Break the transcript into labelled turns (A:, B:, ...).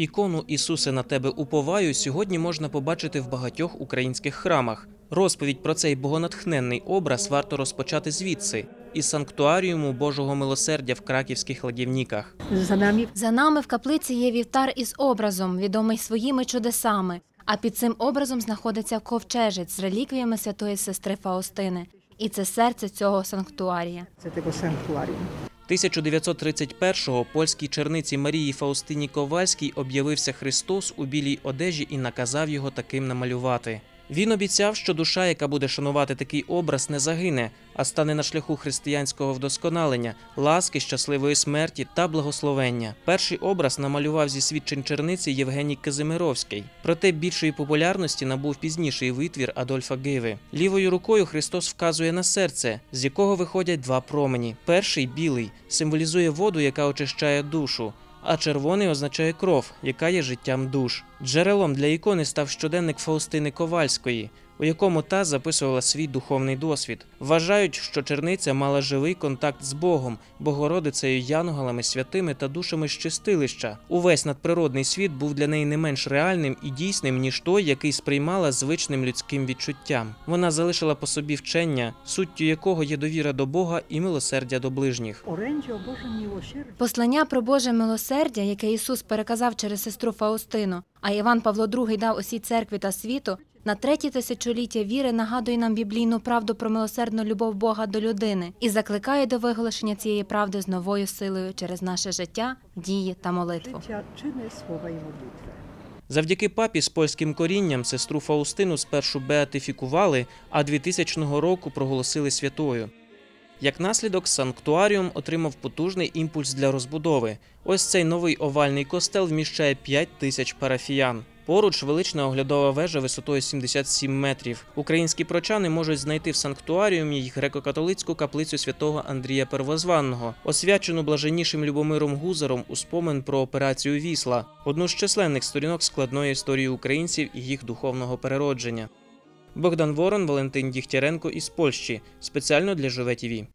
A: Ікону Ісусе на тебе уповаю сьогодні можна побачити в багатьох українських храмах. Розповідь про цей богонатхненний образ варто розпочати звідси із санктуаріуму Божого милосердя в краківських ладівниках.
B: За нами
C: За нами в каплиці є вівтар із образом, відомий своїми чудесами. А під цим образом знаходиться ковчежець з реліквіями святої сестри Фаустини. І це серце цього санктуарія.
B: це tego sanktuarium.
A: 1931-го польській черниці Марії Фаустині Ковальській об'явився Христос у білій одежі і наказав його таким намалювати. Він обіцяв, що душа, яка буде шанувати такий образ, не загине, а стане на шляху християнського вдосконалення, ласки, щасливої смерті та благословення. Перший образ намалював зі свідчень черниці Євгеній Казимировський. Проте більшої популярності набув пізніший витвір Адольфа Гиви. Лівою рукою Христос вказує на серце, з якого виходять два промені. Перший білий символізує воду, яка очищає душу. А червоний означає кров, яка є життям душ. Джерелом для ікони став щоденник Фаустини Ковальської, у якому та записувала свій духовний досвід. Вважають, що черниця мала живий контакт з Богом, Богородицею, янголами, святими та душами з чистилища. Увесь надприродний світ був для неї не менш реальним і дійсним, ніж той, який сприймала звичним людським відчуттям. Вона залишила по собі вчення, суттю якого є довіра до Бога і милосердя до ближніх.
C: Послання про Боже милосердя, яке Ісус переказав через сестру Фаустину, а Іван Павло II дав усій церкві та світу, на третє тисячоліття віри нагадує нам біблійну правду про милосердну любов Бога до людини і закликає до виголошення цієї правди з новою силою через наше життя, дії та молитву.
A: Завдяки папі з польським корінням сестру Фаустину спершу беатифікували, а 2000 року проголосили святою. Як наслідок, санктуаріум отримав потужний імпульс для розбудови. Ось цей новий овальний костел вміщає 5 тисяч парафіян. Поруч велична оглядова вежа висотою 77 метрів. Українські прочани можуть знайти в санктуаріумі греко-католицьку каплицю святого Андрія Первозванного, освячену блаженнішим Любомиром Гузаром у спомин про операцію Вісла, одну з численних сторінок складної історії українців і їх духовного переродження. Богдан Ворон, Валентин Дігтяренко із Польщі спеціально для Живе ТІВІ.